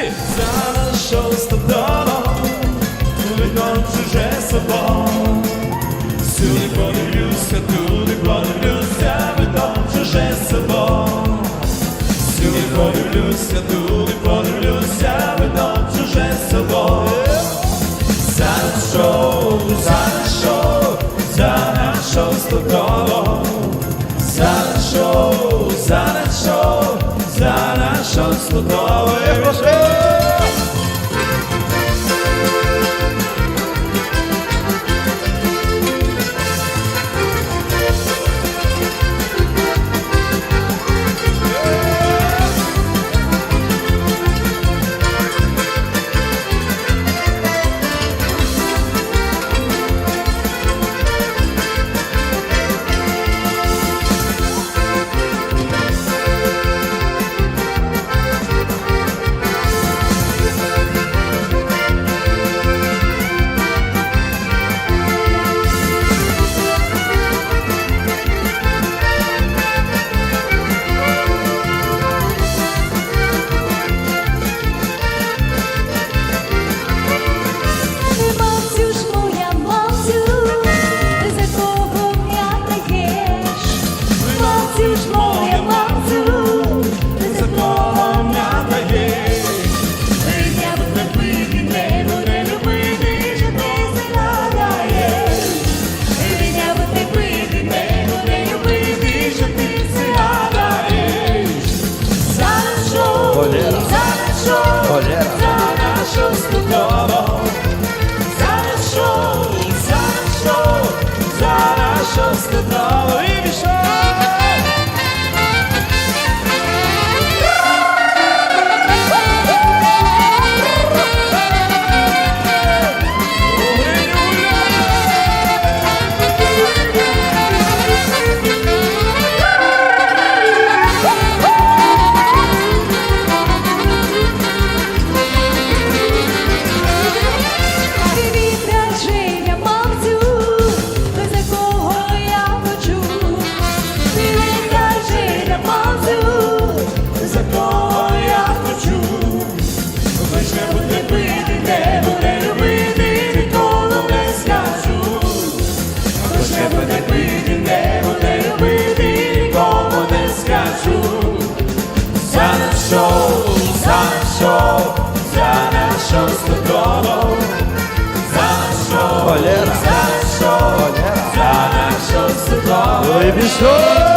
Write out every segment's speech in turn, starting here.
Ти за нашу стодолу, викон чуже собою. Сюди подивлюся, туди подивлюся, викон чуже собою. Сюди подивлюся, туди подивлюся, викон чуже собою. За нашу, за нашу, за стодолу. За нашу, за нашу, за нашу стодолу. Нашу, Валера. за нашу, студову. За нашу, за нашу, за нашу стодолу If you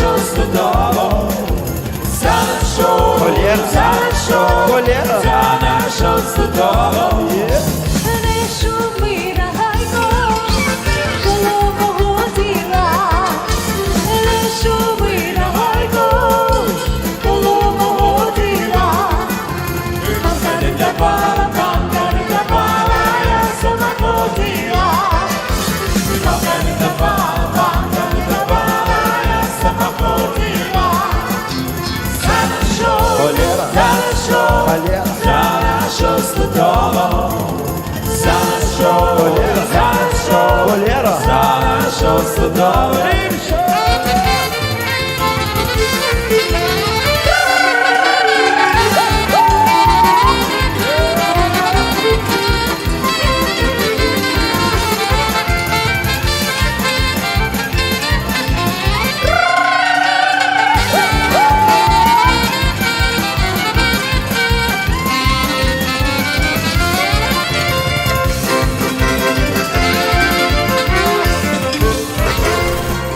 нашу стодолу. За нашу, за нашу, за нашу стодолу. Не шуми, рагайко, коло мого тіла. Не шуми, рагайко, коло мого тіла. Мамка не давала, мамка не давала, я сама хотіла. Мамка не давала, мамка нашу,